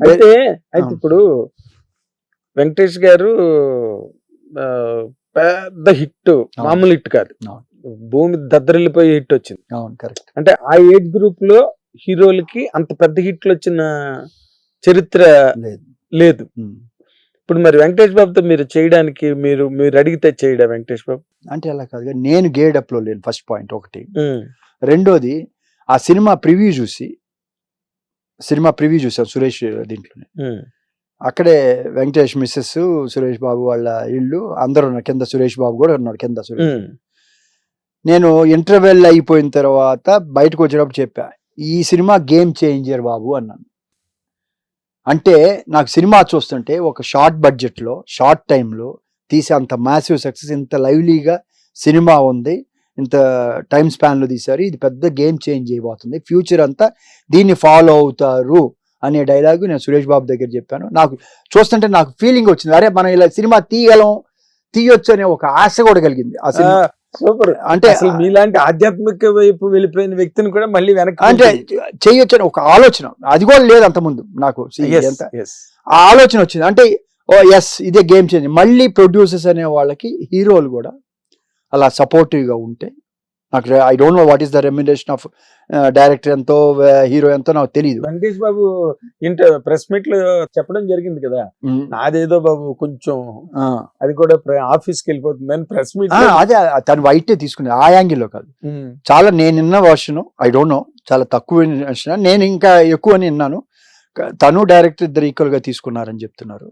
అయితే అయితే. ఇప్పుడు వెంకటేష్ గారు పెద్ద హిట్ మామూలు హిట్ కాదు. భూమి దద్దరిల్లిపోయి హిట్ వచ్చింది. కరెక్ట్. అంటే ఆ ఏజ్ గ్రూప్లో హీరోలకి అంత పెద్ద హిట్లు వచ్చిన చరిత్ర లేదు. ఇప్పుడు మరి వెంకటేష్ బాబుతో మీరు చేయడానికి మీరు మీరు అడిగితే చేయడా వెంకటేష్ బాబు? అంటే అలా కాదు నేను గేడప్లో లేను ఫస్ట్ పాయింట్ ఒకటి. రెండోది ఆ సినిమా ప్రివ్యూ చూసి సినిమా ప్రివ్యూ చూసాం సురేష్ దీంట్లోనే. అక్కడే వెంకటేష్ మిస్సెస్ సురేష్ బాబు వాళ్ళ ఇల్లు అందరూ ఉన్నారు కింద సురేష్ బాబు కూడా ఉన్నాడు కింద సురేష్. నేను ఇంటర్వెల్ అయిపోయిన తర్వాత బయటకు వచ్చేటప్పుడు చెప్పా ఈ సినిమా గేమ్ చేంజర్ బాబు అన్నాను. అంటే నాకు సినిమా చూస్తుంటే ఒక షార్ట్ బడ్జెట్లో షార్ట్ టైంలో తీసే అంత మ్యాసివ్ సక్సెస్ ఇంత లైవ్లీగా సినిమా ఉంది. ఇంత టైం స్పాన్లో తీశారు. ఇది పెద్ద గేమ్ చేంజ్ అయిపోతుంది. ఫ్యూచర్ అంతా దీన్ని ఫాలో అవుతారు అనే డైలాగ్ నేను సురేష్ బాబు దగ్గర చెప్పాను. నాకు చూస్తుంటే నాకు ఫీలింగ్ వచ్చింది. అరే మనం ఇలా సినిమా తీయగలం తీయొచ్చు అనే ఒక ఆశ కూడా కలిగింది. ఆ సినిమా సూపర్. అంటే అసలు మీలాంటి ఆధ్యాత్మిక వైపు వెళ్ళిపోయిన వ్యక్తిని కూడా మళ్ళీ వెనక్కి అంటే చెయ్యొచ్చు అని ఒక ఆలోచన. అది కూడా లేదు అంత ముందు నాకు. ఆ ఆలోచన వచ్చింది. అంటే ఓ ఎస్ ఇదే గేమ్ చేంజ్. మళ్ళీ ప్రొడ్యూసర్స్ అనే వాళ్ళకి హీరోలు కూడా అలా supportive గా ఉంటే నాకు I don't know what is the remuneration of director ఎంతో హీరో ఎంతో నాకు తెలియదు వెంకటేష్ బాబు ఇంట ప్రెస్ మీట్లో చెప్పడం జరిగింది కదా. నాదేదో బాబు కొంచెం అది కూడా ఆఫీస్కి వెళ్ళిపోతుంది అని ప్రెస్ మీట్ అదే తను వైట్ తీసుకునేది ఆ యాంగిల్లో కాదు. చాలా నేను విన్న వర్షన్ ఐ డోంట్ నో చాలా తక్కువ version. నేను ఇంకా ఎక్కువ అని విన్నాను తను డైరెక్టర్ ఇద్దరు ఈక్వల్గా తీసుకున్నారని చెప్తున్నారు.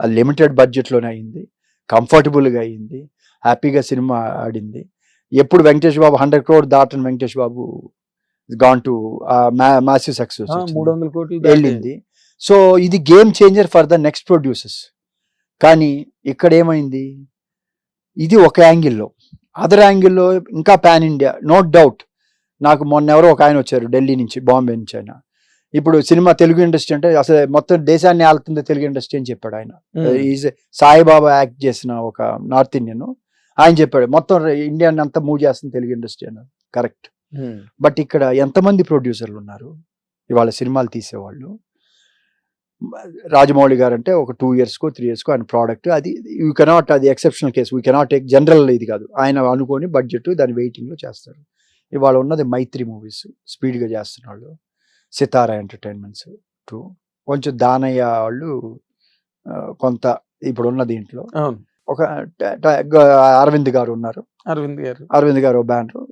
అది లిమిటెడ్ బడ్జెట్లోనే అయింది. కంఫర్టబుల్గా అయింది. హ్యాపీగా సినిమా ఆడింది. ఎప్పుడు Venkatesh Babu hundred crore దాటని Venkatesh Babu gone to massive success మూడు వందల కోట్లు. వెళ్ళింది. సో ఇది game changer for the next producers. కానీ ఇక్కడ ఏమైంది? ఇది ఒక యాంగిల్లో. అదర్ యాంగిల్లో ఇంకా పాన్ ఇండియా నో డౌట్. నాకు మొన్న ఎవరో ఒక ఆయన వచ్చారు ఢిల్లీ నుంచి బాంబే నుంచి ఆయన. ఇప్పుడు సినిమా తెలుగు ఇండస్ట్రీ అంటే అసలు మొత్తం దేశాన్ని ఆలుతుంది తెలుగు ఇండస్ట్రీ అని చెప్పాడు ఆయన. ఈజ్ సాయిబాబా యాక్ట్ చేసిన ఒక నార్త్ ఇండియన్. ఆయన చెప్పాడు మొత్తం ఇండియన్ అంతా మూవ్ చేస్తుంది తెలుగు ఇండస్ట్రీ అన్నారు. కరెక్ట్. బట్ ఇక్కడ ఎంతమంది ప్రొడ్యూసర్లు ఉన్నారు? ఇవాళ సినిమాలు తీసేవాళ్ళు. రాజమౌళి గారు అంటే ఒక టూ ఇయర్స్కో త్రీ ఇయర్స్కో ఆయన ప్రోడక్ట్ అది యూ కెనాట్ అది exceptional case we cannot take general ఇది కాదు. ఆయన అనుకొని బడ్జెట్ దాని వెయిటింగ్లో చేస్తారు. ఇవాళ ఉన్నది మైత్రి మూవీస్ స్పీడ్గా చేస్తున్నాళ్ళు సితారా ఎంటర్టైన్మెంట్స్ టూ కొంచెం దానయ్య వాళ్ళు కొంత ఇప్పుడున్న దీంట్లో ఒక అరవింద్ గారు ఉన్నారు. అరవింద్ గారు. అరవింద్ గారు బ్యానర్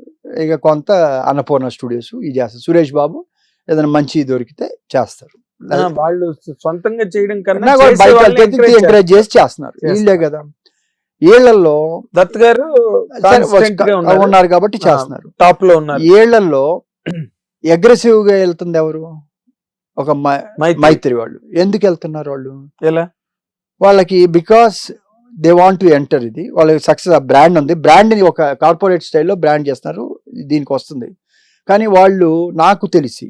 ఇక కొంత అన్నపూర్ణ స్టూడియోస్ ఇది చేస్తారు. సురేష్ బాబు ఏదైనా మంచి దొరికితే చేస్తారు. వాళ్ళు సొంతంగా చేయడం కన్నా ఎంకరేజ్ చేసి చేస్తున్నారు. వీళ్ళే కదా. వీళ్ళల్లో దత్ గారు ఉన్నారు. కాబట్టి చేస్తున్నారు. టాప్లో ఉన్నారు. ఏళ్ళలో అగ్రెసివ్గా వెళ్తుంది ఎవరు? ఒక. మైత్రి. వాళ్ళు. ఎందుకు వెళ్తున్నారు వాళ్ళు? ఎలా? వాళ్ళకి because they want to enter ఇది. వాళ్ళకి సక్సెస్ ఆ బ్రాండ్ ఉంది. బ్రాండ్ని ఒక కార్పొరేట్ స్టైల్లో బ్రాండ్ చేస్తున్నారు. దీనికి వస్తుంది. కానీ వాళ్ళు నాకు తెలిసి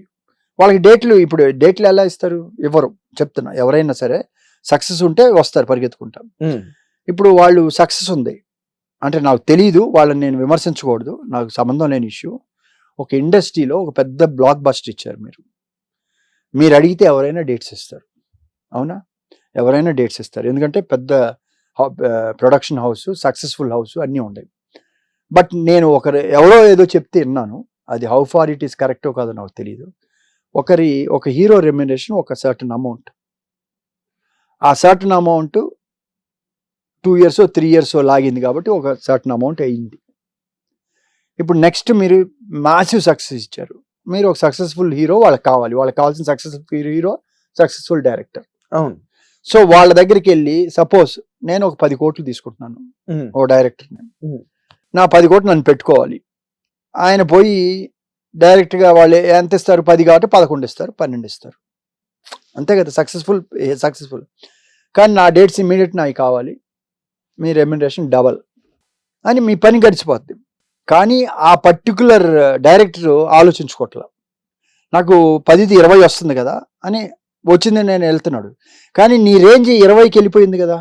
వాళ్ళకి డేట్లు ఇప్పుడు డేట్లు ఎలా ఇస్తారు? ఇవ్వరు చెప్తున్నా. ఎవరైనా సరే సక్సెస్ ఉంటే వస్తారు పరిగెత్తుకుంటాం ఉమ్. ఇప్పుడు వాళ్ళు సక్సెస్ ఉంది. అంటే నాకు తెలియదు వాళ్ళని నేను విమర్శించకూడదు. నాకు సంబంధం లేని ఇష్యూ ఒక ఇండస్ట్రీలో ఒక పెద్ద బ్లాక్ బస్ట్ ఇచ్చారు మీరు. మీరు అడిగితే ఎవరైనా డేట్స్ ఇస్తారు. అవునా? ఎవరైనా డేట్స్ ఇస్తారు. ఎందుకంటే పెద్ద ప్రొడక్షన్ హౌస్ సక్సెస్ఫుల్ హౌస్ అన్నీ ఉన్నాయి బట్ నేను ఒకరు ఎవరో ఏదో చెప్తే విన్నాను. అది హౌ ఫార్ ఇట్ ఈస్ కరెక్టో కాదో నాకు తెలియదు ఒకరి ఒక హీరో రెమ్యునరేషన్ ఒక సర్టన్ అమౌంట్. ఆ certain amount two years three years లాగింది కాబట్టి ఒక సర్టన్ అమౌంట్ అయింది. ఇప్పుడు నెక్స్ట్ మీరు మాసివ్ సక్సెస్ ఇచ్చారు. మీరు ఒక సక్సెస్ఫుల్ హీరో వాళ్ళకి కావాలి. వాళ్ళకి కావాల్సిన సక్సెస్ఫుల్ హీరో సక్సెస్ఫుల్ డైరెక్టర్. అవును. సో వాళ్ళ దగ్గరికి వెళ్ళి సపోజ్ నేను ఒక పది కోట్లు తీసుకుంటున్నాను. ఓ డైరెక్టర్. నా పది కోట్లు నన్ను పెట్టుకోవాలి. ఆయన పోయి డైరెక్ట్గా వాళ్ళు ఎంత ఇస్తారు? పది కాబట్టి పదకొండు ఇస్తారు పన్నెండు ఇస్తారు. అంతే కదా సక్సెస్ఫుల్ సక్సెస్ఫుల్. కానీ నా డేట్స్ ఇమీడియట్ నాకు కావాలి. మీ రెమ్యునరేషన్ డబల్ అని మీ పని గడిచిపోద్ది. కానీ ఆ పర్టికులర్ డైరెక్టర్ ఆలోచించుకోవట్ల నాకు పదిది ఇరవై వస్తుంది కదా అని వచ్చింది నేను వెళ్తున్నాడు. కానీ నీ రేంజ్ ఇరవైకి వెళ్ళిపోయింది కదా.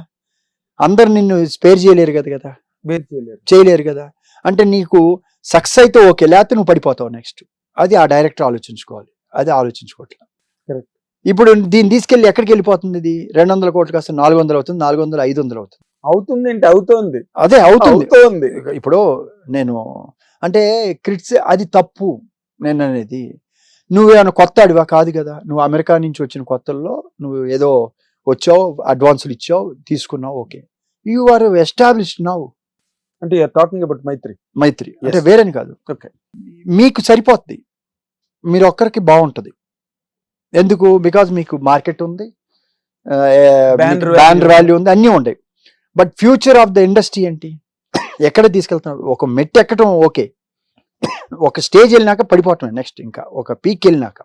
అందరు నిన్ను స్పేర్ చేయలేరు కదా కదా? చేయలేరు. చేయలేరు కదా? అంటే నీకు సక్సెస్ అయితే ఓకే లేకపోతే నువ్వు పడిపోతావు నెక్స్ట్ అది ఆ డైరెక్టర్ ఆలోచించుకోవాలి. అది ఆలోచించుకోవట్లేదు Correct. ఇప్పుడు దీన్ని తీసుకెళ్ళి ఎక్కడికి వెళ్ళిపోతుంది ఇది? రెండు వందల కోట్లు కాస్త నాలుగు వందలు అవుతుంది నాలుగు వందలు ఐదు వందలు అవుతుంది. అవుతుంది అంటే అవుతోంది. అదే అవుతుంది. అవుతోంది. ఇప్పుడు నేను అంటే క్రిట్స్ అది తప్పు నేను అనేది. నువ్వేమైనా కొత్త అడివా కాదు కదా. నువ్వు అమెరికా నుంచి వచ్చిన కొత్తల్లో నువ్వు ఏదో వచ్చావు అడ్వాన్సులు ఇచ్చావు తీసుకున్నావు okay. You are established now అంటే టాకింగ్ అబౌట్ మైత్రి మైత్రి అంటే. వేరేని కాదు. Okay. మీకు సరిపోద్ది. మీరు ఒక్కరికి బాగుంటది. ఎందుకు? బికాజ్ మీకు మార్కెట్ ఉంది. value. వాల్యూ ఉంది. అన్నీ ఉంటాయి but future of the industry ఏంటి? ఎక్కడ తీసుకెళ్తున్నావు? ఒక మెట్టు ఎక్కడం ఓకే. ఒక స్టేజ్ వెళ్ళినాక పడిపోవటం నెక్స్ట్ ఇంకా. ఒక పీక్ వెళ్ళినాక.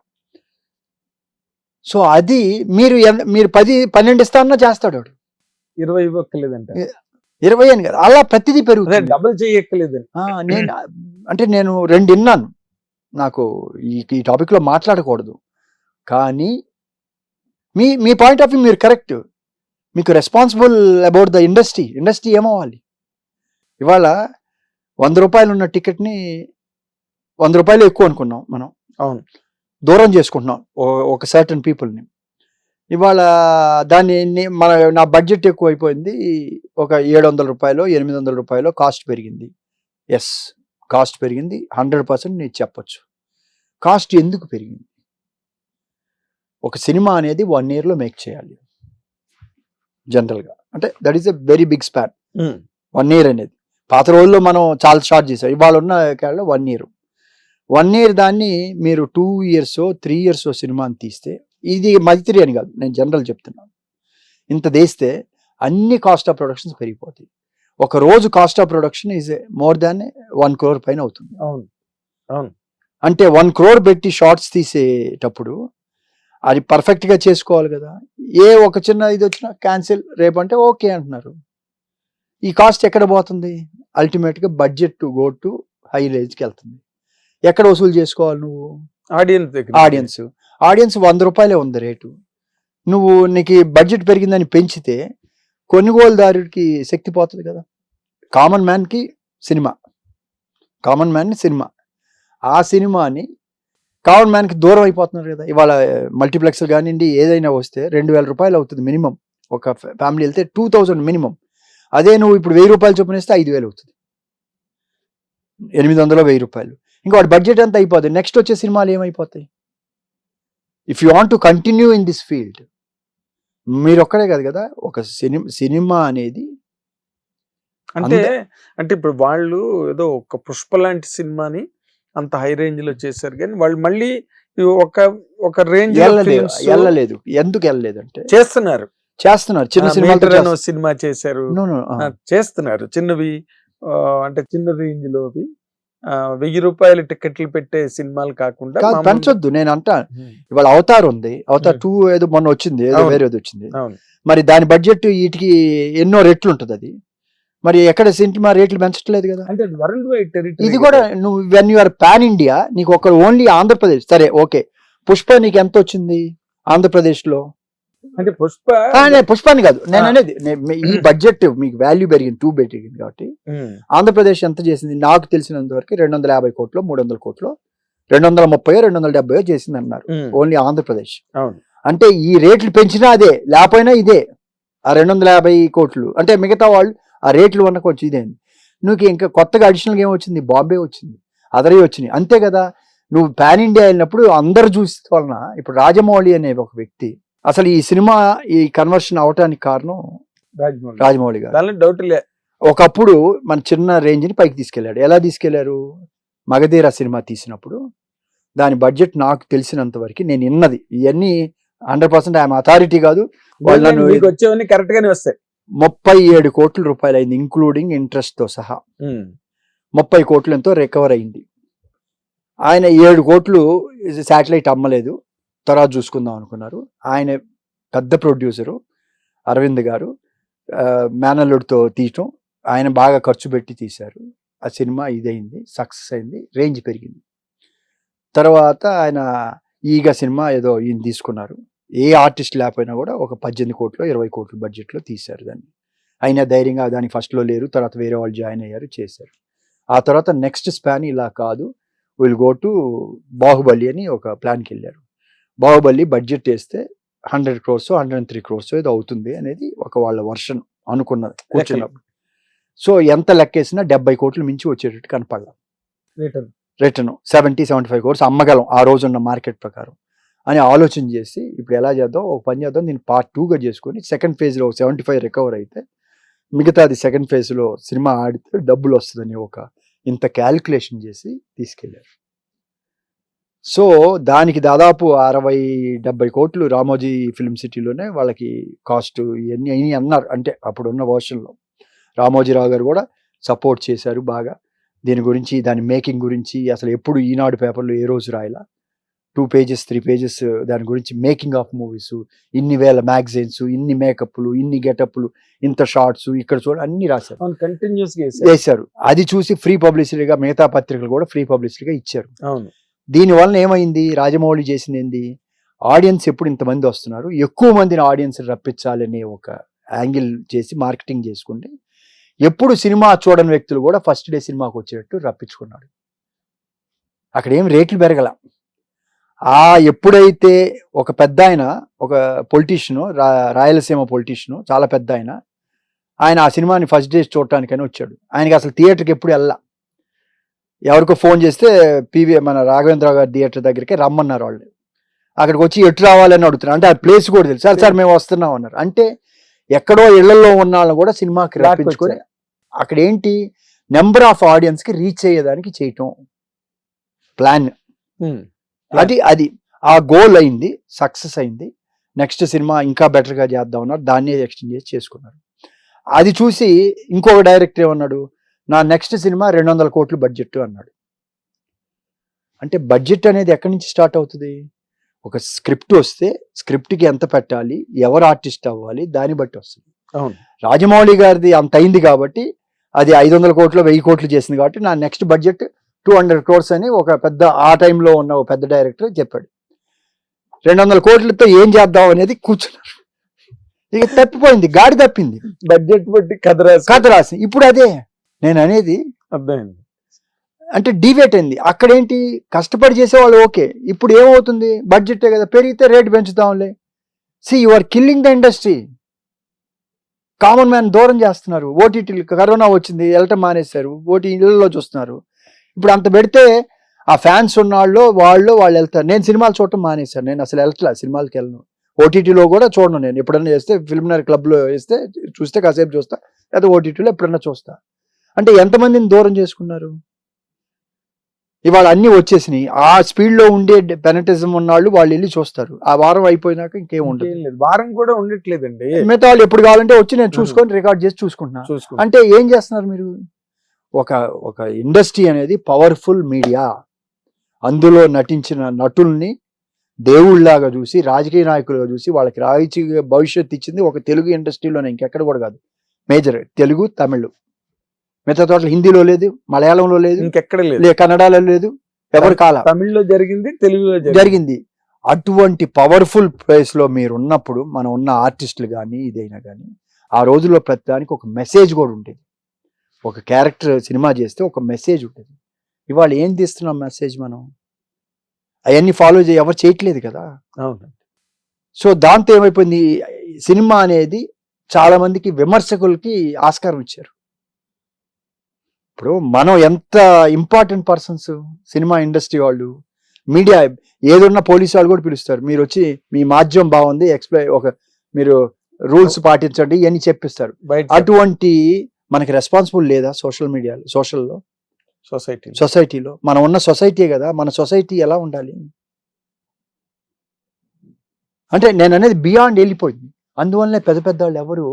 సో అది మీరు మీరు పది పన్నెండు ఇస్తానన్నా చేస్తాడు వాడు. ఇరవై ఇవ్వక్కలేదంట ఇరవై అని కదా అలా ప్రతిదీ పెరుగుతుంది. డబుల్ చేయక్కలేదని ఆ, నేను అంటే నేను రెండు విన్నాను. నాకు ఈ ఈ టాపిక్లో మాట్లాడకూడదు. కానీ మీ మీ పాయింట్ ఆఫ్ వ్యూ మీరు కరెక్ట్ మీకు responsible about the industry industry ఏమవ్వాలి? ఇవాళ వంద రూపాయలు ఉన్న టికెట్ని వంద రూపాయలు ఎక్కువ అనుకున్నాం మనం. అవును. దూరం చేసుకుంటున్నాం. ఒక సర్టన్ పీపుల్ని ఇవాళ దాన్ని మన నా బడ్జెట్ ఎక్కువ అయిపోయింది ఒక ఏడు వందల రూపాయలు ఎనిమిది వందల రూపాయలు కాస్ట్ పెరిగింది. ఎస్ కాస్ట్ పెరిగింది. హండ్రెడ్ పర్సెంట్ నేను చెప్పొచ్చు. కాస్ట్ ఎందుకు పెరిగింది? ఒక సినిమా అనేది వన్ ఇయర్లో మేక్ చేయాలి. జనరల్గా అంటే that is a very big span. One year అనేది. పాత రోజుల్లో మనం చాలా షార్ట్ చేసాం ఇవాళ ఉన్న కాలంలో వన్ ఇయర్ వన్ ఇయర్ దాన్ని మీరు టూ ఇయర్స్ త్రీ ఇయర్స్ సినిమాని తీస్తే ఇది మైత్రి అని కాదు నేను జనరల్ చెప్తున్నాను. ఇంత తీస్తే అన్ని కాస్ట్ ఆఫ్ ప్రొడక్షన్స్ పెరిగిపోతాయి. ఒక రోజు cost of production is more than one crore పైన అవుతుంది. అవును. అంటే వన్ క్రోర్ పెట్టి షార్ట్స్ తీసేటప్పుడు అది perfect గా చేసుకోవాలి కదా. ఏ ఒక చిన్న ఇది వచ్చినా క్యాన్సిల్ రేపు అంటే ఓకే అంటున్నారు. ఈ కాస్ట్ ఎక్కడ పోతుంది? అల్టిమేట్గా budget to go to high రేంజ్కి వెళ్తుంది. ఎక్కడ వసూలు చేసుకోవాలి నువ్వు? ఆడియన్స్ ఆడియన్స్ ఆడియన్స్ వంద రూపాయలే ఉంది రేటు. నువ్వు నీకు బడ్జెట్ పెరిగిందని పెంచితే కొనుగోలుదారుడికి శక్తి పోతుంది కదా. కామన్ మ్యాన్కి సినిమా. Common man cinema. ఆ సినిమాని కామన్ మ్యాన్కి దూరం అయిపోతున్నారు కదా. ఇవాళ మల్టీప్లెక్స్ కానివ్వండి ఏదైనా వస్తే రెండు వేల రూపాయలు అవుతుంది మినిమం. ఒక ఫ్యామిలీ వెళ్తే టూ థౌజండ్ మినిమం. అదే నువ్వు ఇప్పుడు వెయ్యి రూపాయలు చొప్పున ఇస్తే ఐదు వేలు అవుతుంది. ఎనిమిది వందలు వెయ్యి రూపాయలు. ఇంకా వాడి బడ్జెట్ ఎంత అయిపోతుంది నెక్స్ట్ వచ్చే సినిమాలు ఏమైపోతాయి? If you want to continue in this field మీరు ఒక్కడే కాదు కదా? ఒక సినిమా సినిమా అనేది అంటే అంటే ఇప్పుడు వాళ్ళు ఏదో ఒక పుష్ప లాంటి సినిమాని అంత హై రేంజ్లో చేశారు కానీ వాళ్ళు మళ్ళీ ఒక ఒక రేంజ్ వెళ్ళలేదు ఎందుకు వెళ్ళలేదు అంటే? చేస్తున్నారు. చేస్తున్నారు. చిన్న చేస్తున్నారు. సినిమా చేశారు. చేస్తున్నారు. చిన్నవి అంటే చిన్న రేంజ్ లోవి. వెయ్యి రూపాయల టికెట్లు పెట్టే సినిమాలు కాకుండా పెంచొద్దు. నేను అంటా ఇవాళ అవతార్ ఉంది. అవతార్. టూ ఏదో మొన్న వచ్చింది ఏదో. వేరేది వచ్చింది. మరి దాని బడ్జెట్ వీటికి ఎన్నో రెట్లు ఉంటుంది అది. మరి ఎక్కడ సినిమా రేట్లు పెంచట్లేదు కదా. అంటే వరల్డ్ వైడ్ టెరిటరీ ఇది కూడా నువ్వు వెన్ యూఆర్ పాన్ ఇండియా నీకు ఒక ఓన్లీ ఆంధ్రప్రదేశ్. సరే ఓకే. పుష్ప నీకు ఎంత వచ్చింది ఆంధ్రప్రదేశ్లో అంటే పుష్ప పుష్పాన్ని కాదు. నేను. అనేది ఈ బడ్జెట్ మీకు వాల్యూ పెరిగింది టూ పెరిగింది కాబట్టి. ఆంధ్రప్రదేశ్ ఎంత చేసింది? నాకు తెలిసినంత వరకు రెండు వందల యాభై కోట్లు మూడు వందల కోట్లు రెండు వందల ముప్పై రెండు వందల డెబ్బై చేసింది అన్నారు ఓన్లీ ఆంధ్రప్రదేశ్ అంటే ఈ రేట్లు పెంచినా అదే లేకపోయినా ఇదే. ఆ రెండు వందల యాభై కోట్లు. అంటే మిగతా వాళ్ళు ఆ రేట్లు ఉన్న కొంచెం ఇదే. నువ్వు ఇంకా కొత్తగా అడిషనల్గా ఏం వచ్చింది బాంబే వచ్చింది. అదరే వచ్చినాయి. అంతే కదా. నువ్వు పాన్ ఇండియా వెళ్ళినప్పుడు అందరు చూసి వలన ఇప్పుడు రాజమౌళి అనే ఒక వ్యక్తి అసలు ఈ సినిమా ఈ కన్వర్షన్ అవటానికి కారణం రాజమౌళి. రాజమౌళి గారు. దానిలో డౌట్ లే. ఒకప్పుడు మన చిన్న రేంజ్ని పైకి తీసుకెళ్ళాడు ఎలా తీసుకెళ్ళారు మగధీర సినిమా తీసినప్పుడు. దాని బడ్జెట్ నాకు తెలిసినంత వరకు నేను విన్నది. ఇవన్నీ హండ్రెడ్ పర్సెంట్ ఐఎమ్ అథారిటీ కాదు. వచ్చేవన్నీ కరెక్ట్ గానే వస్తాయి. ముప్పై ఏడు కోట్ల రూపాయలు అయింది ఇంక్లూడింగ్ ఇంట్రెస్ట్తో సహా. ముప్పై కోట్లు ఎంతో రికవర్ అయింది. ఆయన ఏడు కోట్లు శాటిలైట్ అమ్మలేదు. తర్వాత చూసుకుందాం అనుకున్నారు. ఆయన పెద్ద ప్రొడ్యూసరు అరవింద్ గారు. మేనల్లుడితో తీయటం. ఆయన బాగా ఖర్చు పెట్టి తీశారు. ఆ సినిమా ఇదైంది సక్సెస్ అయింది రేంజ్ పెరిగింది. తర్వాత ఆయన ఈగ సినిమా ఏదో ఈయన తీసుకున్నారు. ఏ ఆర్టిస్ట్ లేకపోయినా కూడా ఒక పద్దెనిమిది కోట్లు ఇరవై కోట్ల బడ్జెట్లో తీశారు దాన్ని. అయినా ధైర్యంగా దానికి ఫస్ట్లో లేరు తర్వాత వేరే వాళ్ళు జాయిన్ అయ్యారు చేశారు. ఆ తర్వాత నెక్స్ట్ స్పాన్ ఇలా కాదు. విల్ గో టు బాహుబలి అని ఒక ప్లాన్కి వెళ్ళారు బాహుబలి బడ్జెట్ వేస్తే hundred crores hundred and three crores ఏదో అవుతుంది అనేది ఒక వాళ్ళ వర్షన్ అనుకున్నది కూర్చున్నప్పుడు. సో ఎంత లెక్కేసినా డెబ్బై కోట్లు మించి వచ్చేటట్టు కనపడలా. Return. Return seventy seventy five crores అమ్మగలం ఆ రోజు ఉన్న మార్కెట్ ప్రకారం అని ఆలోచన చేసి ఇప్పుడు ఎలా చేద్దాం ఒక పని చేద్దాం దీన్ని పార్ట్ టూగా చేసుకొని సెకండ్ ఫేజ్లో సెవెంటీ ఫైవ్ రికవర్ అయితే మిగతాది సెకండ్ ఫేజ్లో సినిమా ఆడితే డబ్బులు వస్తుందని ఒక ఇంత క్యాలిక్యులేషన్ చేసి తీసుకెళ్ళారు. సో దానికి దాదాపు అరవై డెబ్బై కోట్లు రామోజీ ఫిల్మ్ సిటీలోనే వాళ్ళకి కాస్ట్ ఇవన్నీ అన్నీ అన్నారు. అంటే అప్పుడున్న వర్షన్లో. రామోజీరావు గారు కూడా సపోర్ట్ చేశారు బాగా. దీని గురించి దాని మేకింగ్ గురించి అసలు ఎప్పుడు ఈనాడు పేపర్లో ఏ రోజు రాయలా? టూ పేజెస్ త్రీ పేజెస్ దాని గురించి మేకింగ్ ఆఫ్ మూవీస్ ఇన్ని వేల మ్యాగజైన్స్ ఇన్ని మేకప్లు ఇన్ని గెటప్లు ఇంత షార్ట్స్ ఇక్కడ చూడ అన్ని రాశారు. కంటిన్యూస్. వేశారు. అది చూసి ఫ్రీ పబ్లిసిటీగా మిగతా పత్రికలు కూడా ఫ్రీ పబ్లిసిటీగా ఇచ్చారు. అవును. దీనివలన ఏమైంది? రాజమౌళి చేసింది ఏంది? ఆడియన్స్ ఎప్పుడు ఇంతమంది వస్తున్నారు? ఎక్కువ మందిని ఆడియన్స్ రప్పించాలనే ఒక యాంగిల్ చేసి మార్కెటింగ్ చేసుకుంటే ఎప్పుడు సినిమా చూడని వ్యక్తులు కూడా ఫస్ట్ డే సినిమాకి వచ్చేటట్టు రప్పించుకున్నాడు. అక్కడ ఏం రేట్లు పెరగల. ఆ ఎప్పుడైతే ఒక పెద్ద ఆయన ఒక పొలిటీషియను రా రాయలసీమ పొలిటీషియను చాలా పెద్ద ఆయన ఆయన ఆ సినిమాని ఫస్ట్ డే చూడటానికని వచ్చాడు. ఆయనకి అసలు థియేటర్కి ఎప్పుడు వెళ్ళా ఎవరికో ఫోన్ చేస్తే పివి మన రాఘవేంద్ర గారి థియేటర్ దగ్గరికి రమ్మన్నారు వాళ్ళు. అక్కడికి వచ్చి ఎటు రావాలని అడుగుతున్నారు. అంటే ఆ ప్లేస్ కూడా తెలుసు. సార్ సార్ మేము వస్తున్నాం అన్నారు. అంటే ఎక్కడో ఇళ్ళలో ఉన్న వాళ్ళని కూడా సినిమాకి రప్పించుకొని అక్కడ ఏంటి నెంబర్ ఆఫ్ ఆడియన్స్కి రీచ్ అయ్యేదానికి చేయటం. ప్లాన్. అది అది. ఆ గోల్ అయింది. సక్సెస్ అయింది. నెక్స్ట్ సినిమా ఇంకా better గా చేద్దాం అన్నారు. దాన్ని ఎక్స్టెండ్ చేసి చేసుకున్నారు. అది చూసి ఇంకొక డైరెక్టర్ ఏమన్నాడు? నా నెక్స్ట్ సినిమా రెండు వందల కోట్లు బడ్జెట్ అన్నాడు. అంటే బడ్జెట్ అనేది ఎక్కడి నుంచి స్టార్ట్ అవుతుంది? ఒక స్క్రిప్ట్ వస్తే స్క్రిప్ట్కి ఎంత పెట్టాలి? ఎవరు ఆర్టిస్ట్ అవ్వాలి? దాన్ని బట్టి వస్తుంది. అవును. రాజమౌళి గారిది అంత అయింది కాబట్టి అది ఐదు వందల కోట్లు వెయ్యి కోట్లు చేసింది కాబట్టి నా next budget two hundred crores అని ఒక పెద్ద ఆ టైంలో ఉన్న ఒక పెద్ద డైరెక్టర్ చెప్పాడు. రెండు వందల కోట్లతో ఏం చేద్దాం అనేది కూర్చున్నారు. ఇక తప్పిపోయింది గాడి తప్పింది. బడ్జెట్ బట్టి కథ రాసి. కథ రాసి ఇప్పుడు అదే. నేను అనేది అర్థమైంది. అంటే డివేట్ అయింది. అక్కడేంటి? కష్టపడి చేసేవాళ్ళు ఓకే. ఇప్పుడు ఏమవుతుంది? బడ్జెటే కదా. పెరిగితే rate పెంచుతాంలే. See you are killing the industry common man దూరం చేస్తున్నారు. ఓటీటీలు కరోనా వచ్చింది వెళ్ళటం మానేశారు. ఓటీ చూస్తున్నారు. ఇప్పుడు అంత పెడితే ఆ ఫ్యాన్స్ ఉన్నాళ్ళు వాళ్ళు వాళ్ళు వెళ్తారు. నేను సినిమాలు చూడటం మానేశాను. నేను అసలు వెళ్తలే సినిమాలకి వెళ్ళను. ఓటీటీలో కూడా చూడను నేను. ఎప్పుడన్నా చేస్తే ఫిల్మ్నర్ క్లబ్లో వేస్తే చూస్తే కాసేపు చూస్తా. లేదా ఓటీటీలో ఎప్పుడన్నా చూస్తా. అంటే ఎంతమందిని దూరం చేసుకున్నారు? ఇవాళ అన్ని వచ్చేసినాయి. ఆ స్పీడ్లో ఉండే పెనటిజం ఉన్నాళ్ళు వాళ్ళు వెళ్ళి చూస్తారు. ఆ వారం అయిపోయినాక ఇంకేం ఉండదు. వారం కూడా ఉండట్లేదండి. మిగతా వాళ్ళు ఎప్పుడు కావాలంటే వచ్చి నేను చూసుకొని రికార్డ్ చేసి చూసుకుంటున్నా. చూసుకో అంటే ఏం చేస్తున్నారు మీరు? ఒక ఒక ఇండస్ట్రీ అనేది పవర్ఫుల్ మీడియా. అందులో నటించిన నటుల్ని దేవుళ్ళలాగా చూసి రాజకీయ నాయకులుగా చూసి వాళ్ళకి రాజకీయ భవిష్యత్తు ఇచ్చింది ఒక తెలుగు ఇండస్ట్రీలోనే ఇంకెక్కడ కూడా కాదు. మేజర్ తెలుగు తమిళ్. మిగతా చోట్ల హిందీలో లేదు మలయాళంలో లేదు ఇంకెక్కడ లేదు. కన్నడలో లేదు ఎవరు కాల. తమిళ్ళో జరిగింది తెలుగులో జరిగింది. అటువంటి పవర్ఫుల్ ప్లేస్లో మీరు ఉన్నప్పుడు మనం ఉన్న ఆర్టిస్టులు కానీ ఇదైనా కానీ ఆ రోజుల్లో ప్రతిదానికి ఒక మెసేజ్ కూడా ఉండేది. ఒక క్యారెక్టర్ సినిమా చేస్తే ఒక మెసేజ్ ఉంటుంది ఇవాళ ఏం తీస్తున్నాం మెసేజ్ మనం? అవన్నీ ఫాలో చేయ ఎవరు చేయట్లేదు కదా. అవును సో దాంతో ఏమైపోయింది? సినిమా అనేది చాలా మందికి విమర్శకులకి ఆస్కారం ఇచ్చారు. ఇప్పుడు మనం ఎంత ఇంపార్టెంట్ పర్సన్స్ సినిమా ఇండస్ట్రీ వాళ్ళు మీడియా ఏదున్నా పోలీసు వాళ్ళు కూడా పిలుస్తారు. మీరు వచ్చి మీ మాధ్యం బాగుంది ఎక్స్ప్లెయిన్ ఒక మీరు రూల్స్ పాటించండి ఇవన్నీ చెప్పిస్తారు. అటువంటి మనకి రెస్పాన్సిబుల్ లేదా సోషల్ మీడియాలో సోషల్లో సొసైటీ సొసైటీలో మనం ఉన్న సొసైటీ కదా మన సొసైటీ ఎలా ఉండాలి? అంటే నేను అనేది బియాండ్ వెళ్ళిపోయింది. అందువల్లనే పెద్ద పెద్ద వాళ్ళు ఎవరు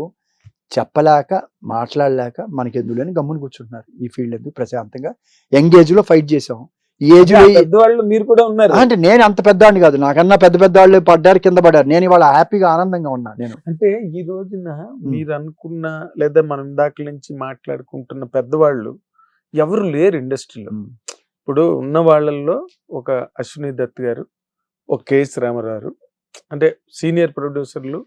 చెప్పలేక మాట్లాడలేక మనకి ఎందులోని గమ్ముని కూర్చుంటున్నారు. ఈ ఫీల్డ్ ఎందుకు? ప్రశాంతంగా యంగ్ ఏజ్లో ఫైట్ చేసాం ఈ ఏజ్ పెద్దవాళ్ళు మీరు కూడా ఉన్నారు. అంటే నేను అంత పెద్దవాడిని కాదు. నాకన్నా పెద్ద పెద్ద వాళ్ళు పడ్డారు కింద పడ్డారు. నేను ఇవాళ హ్యాపీగా ఆనందంగా ఉన్నా నేను. అంటే ఈ రోజున మీరు అనుకున్న లేదా మనం ఇందాక నుంచి మాట్లాడుకుంటున్న పెద్దవాళ్ళు ఎవరు లేరు ఇండస్ట్రీలో. ఇప్పుడు ఉన్న వాళ్ళల్లో ఒక అశ్విని దత్ గారు ఒక కేఎస్ రామారావు అంటే సీనియర్ ప్రొడ్యూసర్లు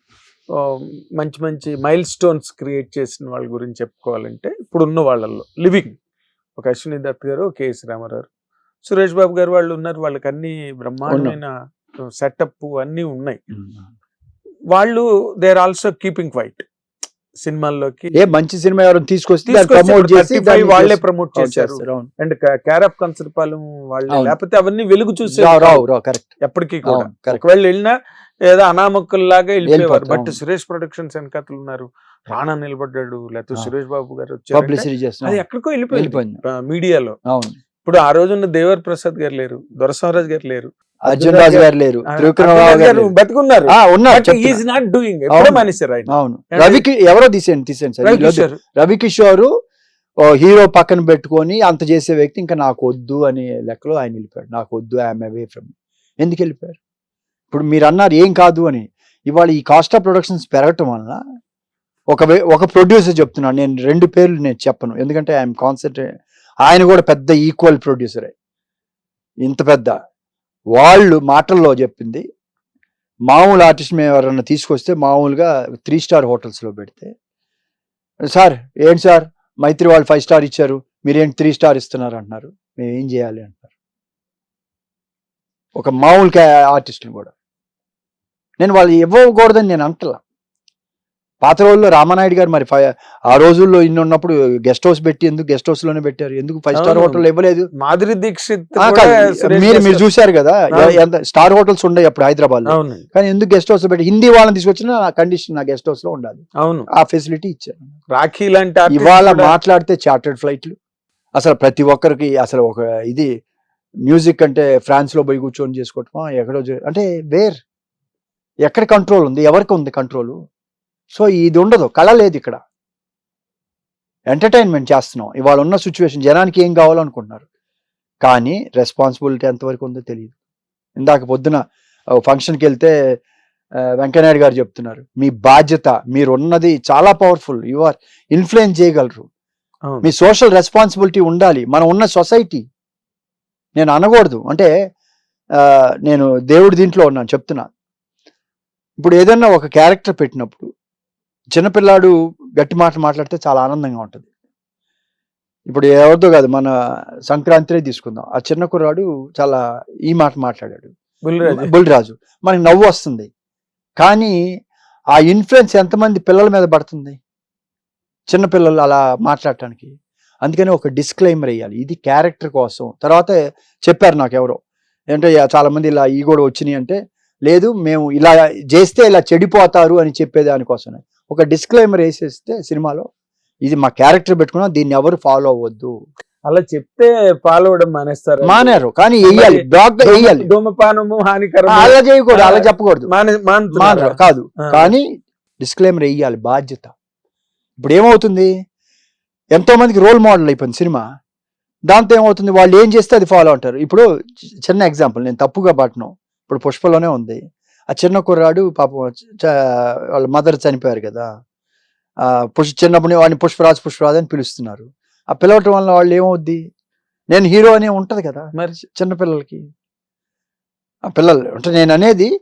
మంచి మంచి మైల్ స్టోన్స్ క్రియేట్ చేసిన వాళ్ళ గురించి చెప్పుకోవాలంటే ఇప్పుడు ఉన్న వాళ్ళల్లో లివింగ్ ఒక అశ్విని దత్ గారు కేఎస్ రామారావు సురేష్ బాబు గారు వాళ్ళు ఉన్నారు. వాళ్ళకి అన్ని బ్రహ్మాండమైన సెటప్ అన్నీ ఉన్నాయి. వాళ్ళు they are also keeping white సినిమాల్లోకి ఏ మంచి సినిమా ఎవరైనా తీసుకొస్తే తీసుకొచ్చి ప్రమోట్ చేసి 35 దాన్ని వాళ్ళే ప్రమోట్ చేశారు. అండ్ కేర్ ఆఫ్ కన్సర్పాలెం వాళ్ళే. లేకపోతే అవన్నీ వెలుగు చూసే రావు రావు కరెక్ట్ ఎప్పటికీ కూడా. ఒకవేళ వెళ్ళినా ఏదో అనామకుల్లాగా వెళ్ళిపోయేవారు. వెళ్ళిపోతారు, బట్. సురేష్ ప్రొడక్షన్స్ వెనకాతలు ఉన్నారు. రాణా నిలబడ్డాడు లేకపోతే. సురేష్ బాబు గారు వచ్చారు అది ఎక్కడికో వెళ్ళిపోయింది. మీడియాలో. అవును. ఇప్పుడు ఆ రోజున్న దేవర్ ప్రసాద్ గారు లేరు దొరసవరాజ్ గారు లేరు. అర్జున్ రాజు గారు లేరు గారు. బతుకున్నారు. ఈజ్ నాట్ డూయింగ్ అవును. ఎప్పుడో మానేశారు ఆయన. అవును. And- రవికి ఎవరో తీసేయండి తీసేయండి రవికిషోర్. ఓ హీరో పక్కన పెట్టుకొని అంత చేసే వ్యక్తి ఇంకా నాకు వద్దు అనే లెక్కలో ఆయన వెళ్ళిపోయాడు. నాకు వద్దు ఐఎమ్ అవే ఫ్రమ్ ఎందుకు వెళ్ళిపోయారు? ఇప్పుడు మీరు అన్నారు ఏం కాదు అని. ఇవాళ ఈ కాస్ట్ ఆఫ్ ప్రొడక్షన్స్ పెరగటం వలన ఒక ఒక ప్రొడ్యూసర్ చెప్తున్నాను నేను రెండు పేర్లు నేను చెప్పను. ఎందుకంటే ఐఎమ్ కాన్సన్ట్రేట్ ఆయన కూడా పెద్ద ఈక్వల్ ప్రొడ్యూసరే ఇంత పెద్ద. వాళ్ళు మాటల్లో చెప్పింది. మామూలు ఆర్టిస్ట్ మేము ఎవరన్నా తీసుకొస్తే మామూలుగా త్రీ స్టార్ హోటల్స్లో పెడితే సార్ ఏంటి సార్? మైత్రి వాళ్ళు ఫైవ్ స్టార్ ఇచ్చారు. మీరేంటి త్రీ స్టార్ ఇస్తున్నారు? అంటున్నారు. మేము ఏం చేయాలి? అంటున్నారు. ఒక మామూలు ఆర్టిస్టులు కూడా. నేను వాళ్ళు ఇవ్వకూడదని నేను అంటలా. పాత రోజుల్లో రామానాయుడు గారు మరి ఆ రోజుల్లో ఇన్ని ఉన్నప్పుడు గెస్ట్ హౌస్ పెట్టి ఎందుకు గెస్ట్ హౌస్లోనే పెట్టారు? ఎందుకు ఫైవ్ స్టార్. హోటల్ ఇవ్వలేదు? మాధురి దీక్షిత్ మీరు మీరు చేశారు. కదా స్టార్ హోటల్స్ ఉండే అప్పుడు హైదరాబాద్లో కానీ ఎందుకు గెస్ట్ హౌస్ పెట్టి హిందీ వాళ్ళని తీసుకొచ్చినా నా కండిషన్ నా గెస్ట్ హౌస్లో ఉండాలి. అవును. ఆ ఫెసిలిటీ ఇచ్చారు. రాఖీ లాంటి ఇవాళ మాట్లాడితే చార్టర్డ్ ఫ్లైట్లు. అసలు ప్రతి ఒక్కరికి అసలు ఒక ఇది మ్యూజిక్ అంటే ఫ్రాన్స్లో పోయి కూర్చొని చేసుకోవటమా? ఎక్కడో అంటే వేర్. ఎక్కడ కంట్రోల్ ఉంది? ఎవరికి ఉంది కంట్రోల్? సో ఇది ఉండదు. కళ లేదు ఇక్కడ. ఎంటర్టైన్మెంట్ చేస్తున్నాం. ఇవాళ ఉన్న సిచ్యువేషన్ జనానికి ఏం కావాలనుకుంటున్నారు? కానీ రెస్పాన్సిబిలిటీ ఎంతవరకు ఉందో తెలియదు. ఇందాక పొద్దున ఫంక్షన్కి వెళ్తే వెంకయ్యనాయుడు గారు చెప్తున్నారు. మీ బాధ్యత మీరు ఉన్నది చాలా పవర్ఫుల్ యు ఆర్ ఇన్ఫ్లుయెన్స్ చేయగలరు. మీ సోషల్ రెస్పాన్సిబిలిటీ ఉండాలి. మనం ఉన్న సొసైటీ నేను అనకూడదు. అంటే నేను దేవుడి దీంట్లో ఉన్నాను చెప్తున్నా. ఇప్పుడు ఏదన్నా ఒక క్యారెక్టర్ పెట్టినప్పుడు చిన్నపిల్లాడు గట్టి మాట మాట్లాడితే చాలా ఆనందంగా ఉంటుంది. ఇప్పుడు ఎవరితో కాదు మన సంక్రాంతినే తీసుకుందాం. ఆ చిన్న కుర్రాడు చాలా ఈ మాట మాట్లాడాడు. బుల్లిరాజు. మనకి నవ్వు వస్తుంది. కానీ ఆ ఇన్ఫ్లుయెన్స్ ఎంతమంది పిల్లల మీద పడుతుంది? చిన్న పిల్లలు అలా మాట్లాడటానికి. అందుకని ఒక డిస్క్లైమర్ వేయాలి. ఇది క్యారెక్టర్ కోసం. తర్వాత చెప్పారు నాకు ఎవరో. ఏంటంటే యా- చాలా మంది ఇలా ఈ కూడా వచ్చినాయి అంటే లేదు మేము ఇలా చేస్తే ఇలా చెడిపోతారు అని చెప్పేదానికోసమే ఒక డిస్క్లైమర్ వేసేస్తే సినిమాలో ఇది మా క్యారెక్టర్ పెట్టుకున్నాం దీన్ని ఎవరు ఫాలో అవ్వద్దు. అలా చెప్తే ఫాలో అవడం మానేస్తారు మానారు కానీ వేయాలి బ్లాక్గా వేయాలి. ధూమపానము హానికరం అలా చేయకూడదు అలా చెప్పకూడదు? మానరు కాదు. కానీ డిస్క్లైమర్ వేయాలి బాధ్యత. ఇప్పుడు ఏమవుతుంది? ఎంతో మందికి రోల్ మోడల్ అయిపోయింది సినిమా. దాంతో ఏమవుతుంది? వాళ్ళు ఏం చేస్తే అది ఫాలో అంటారు. ఇప్పుడు చిన్న ఎగ్జాంపుల్ నేను తప్పుగా పట్టను ఇప్పుడు పుష్పలోనే ఉంది. ఆ చిన్న కుర్రాడు పాపం వాళ్ళ మదర్ చనిపోయారు కదా. ఆ పుష్ చిన్నప్పుడు వాడిని పుష్పరాజ్ పుష్పరాజ్ అని పిలుస్తున్నారు. ఆ పిలవటం వల్ల వాళ్ళు ఏమవుద్ది? నేను హీరో అనే ఉంటది కదా మరి చిన్న పిల్లలకి. ఆ పిల్లలు అంటే నేను అనేది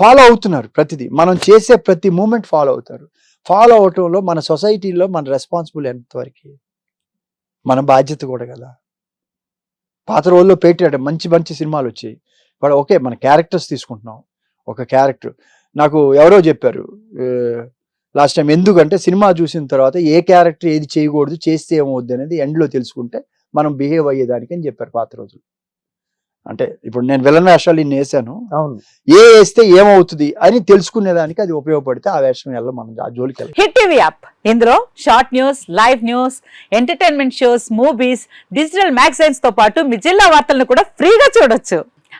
ఫాలో అవుతున్నారు ప్రతిదీ. మనం చేసే ప్రతి మూమెంట్ ఫాలో అవుతారు. ఫాలో అవటంలో మన సొసైటీలో మన రెస్పాన్సిబుల్ ఎంతవరకు? మన బాధ్యత కూడా కదా. పాత రోజుల్లో పెట్టాడు మంచి మంచి సినిమాలు వచ్చాయి. ఇప్పుడు ఓకే మన క్యారెక్టర్స్ తీసుకుంటున్నాం. ఒక క్యారెక్టర్. నాకు ఎవరో చెప్పారు లాస్ట్ టైం ఎందుకంటే సినిమా చూసిన తర్వాత ఏ క్యారెక్టర్ ఏది చేయకూడదు చేస్తే ఏమవుద్ది అనేది ఎండ్లో తెలుసుకుంటే మనం బిహేవ్ అయ్యేదానికి అని చెప్పారు పాత రోజులు. అంటే ఇప్పుడు నేను విలన్ వేషాలు ఇన్ని వేసాను. అవును. ఏ వేస్తే ఏమవుతుంది అని తెలుసుకునేదానికి అది ఉపయోగపడితే ఆ వేషం వెళ్ళ మనం ఆ జోలికి హిట్ టీవీ యాప్. ఇందులో short news live news entertainment shows movies digital మ్యాగజైన్స్తో పాటు మీ జిల్లా వార్తలను కూడా ఫ్రీగా చూడొచ్చు.